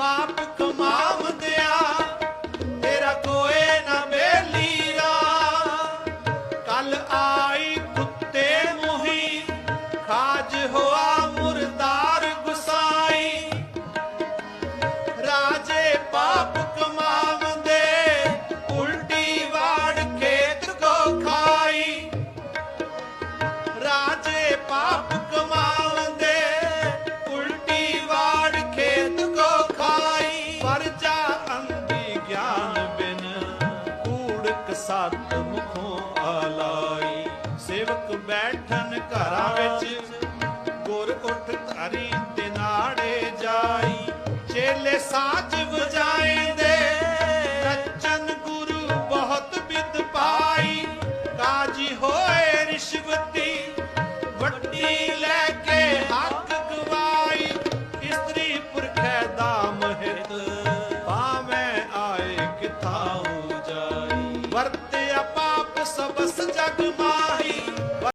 ਪਾਪ ਕਮਾਵਦਿਆ ਤੇਰਾ ਕੋਏ ਨਾ ਮੇਲੀਆ ਕੱਲ ਆਈ ਕੁੱਤੇ ਮੁਹੀ, ਖਾਜ ਹੋਆ ਮੁਰਦਾਰ ਗੁਸਾਈ। ਰਾਜੇ ਪਾਪ ਕਮਾਵੰਦੇ ਉਲਟੀ ਵਾੜ ਖੇਤ ਕੋ ਖਾਈ। ਰਾਜੇ ਪਾਪ ਸਤ ਮੁਖੋਂ ਆਲਾਈ ਸੇਵਕ ਬੈਠਨ ਘਰਾਂ ਵਿੱਚ, ਗੁਰ ਉਠ ਧਾਰੀ ਤੇ ਨਾੜੇ ਜਾਈ। ਚੇਲੇ ਸਾਚ ਵਰਤਿਆ ਪਾਪ ਸਬਸ ਜਗ ਮਾਰ